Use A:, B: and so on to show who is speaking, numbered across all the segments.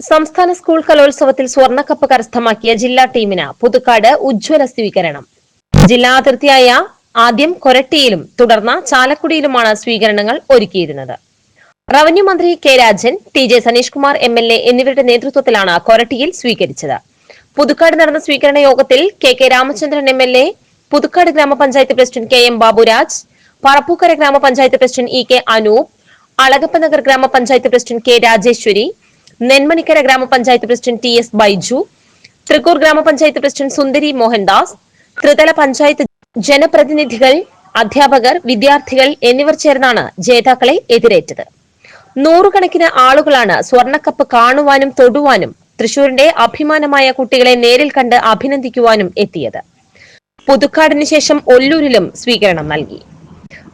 A: സംസ്ഥാന സ്കൂൾ കലോത്സവത്തിൽ സ്വർണക്കപ്പ് കരസ്ഥമാക്കിയ ജില്ലാ ടീമിന് പുതുക്കാട് ഉജ്ജ്വല സ്വീകരണം. ജില്ലാ അതിർത്തിയായ ആദ്യം കൊരട്ടിയിലും തുടർന്ന് ചാലക്കുടിയിലുമാണ് സ്വീകരണങ്ങൾ ഒരുക്കിയിരുന്നത്. റവന്യൂ മന്ത്രി K Rajan T J Saneesh Kumar M L A എന്നിവരുടെ നേതൃത്വത്തിലാണ് കൊരട്ടിയിൽ സ്വീകരിച്ചത്. പുതുക്കാട് നടന്ന സ്വീകരണ യോഗത്തിൽ K K Ramachandran M L A Puthukkad ഗ്രാമപഞ്ചായത്ത് president K M Baburaj Parappukkara ഗ്രാമപഞ്ചായത്ത് president E K Anoop Alagappanagar ഗ്രാമപഞ്ചായത്ത് പ്രസിഡന്റ് കെ രാജേശ്വരി നെന്മണിക്കര ഗ്രാമപഞ്ചായത്ത് president T S Baiju Thrikkur ഗ്രാമപഞ്ചായത്ത് പ്രസിഡന്റ് സുന്ദരി മോഹൻദാസ് ത്രിതല പഞ്ചായത്ത് ജനപ്രതിനിധികൾ അധ്യാപകർ വിദ്യാർത്ഥികൾ എന്നിവർ ചേർന്നാണ് ജേതാക്കളെ എതിരേറ്റത്. നൂറുകണക്കിന് ആളുകളാണ് സ്വർണക്കപ്പ് കാണുവാനും തൊടുവാനും തൃശൂരിന്റെ അഭിമാനമായ കുട്ടികളെ നേരിൽ കണ്ട് അഭിനന്ദിക്കുവാനും എത്തിയത്. പുതുക്കാടിനു ശേഷം ഒല്ലൂരിലും സ്വീകരണം നൽകി.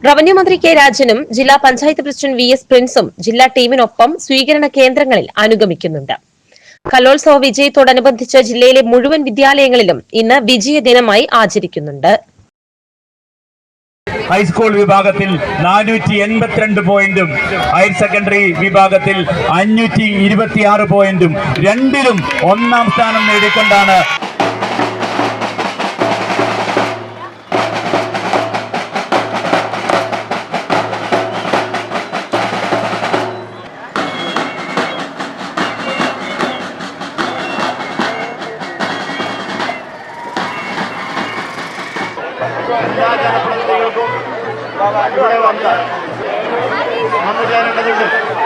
A: റവന്യൂ മന്ത്രി കെ രാജനും ജില്ലാ പഞ്ചായത്ത് പ്രസിഡന്റ് വി എസ് പ്രിൻസും ജില്ലാ ടീമിനൊപ്പം സ്വീകരണ കേന്ദ്രങ്ങളിൽ അനുഗമിക്കുന്നുണ്ട്. കലോത്സവ വിജയത്തോടനുബന്ധിച്ച് ജില്ലയിലെ മുഴുവൻ വിദ്യാലയങ്ങളിലും ഇന്ന് വിജയദിനമായി ആചരിക്കുന്നുണ്ട്.
B: ഹൈസ്കൂൾ വിഭാഗത്തിൽ നാനൂറ്റി എൺപത്തിരണ്ട് പോയിന്റും ഹയർ സെക്കൻഡറി വിഭാഗത്തിൽ അഞ്ഞൂറ്റി ഇരുപത്തിയാറ് പോയിന്റും രണ്ടിലും ഒന്നാം സ്ഥാനം നേടിക്കൊണ്ടാണ്
C: ಜನಪ್ರತಿನಿಧಿಗಳಿಗೂ ನಮ್ಮ ಜಯನಗರದಲ್ಲಿ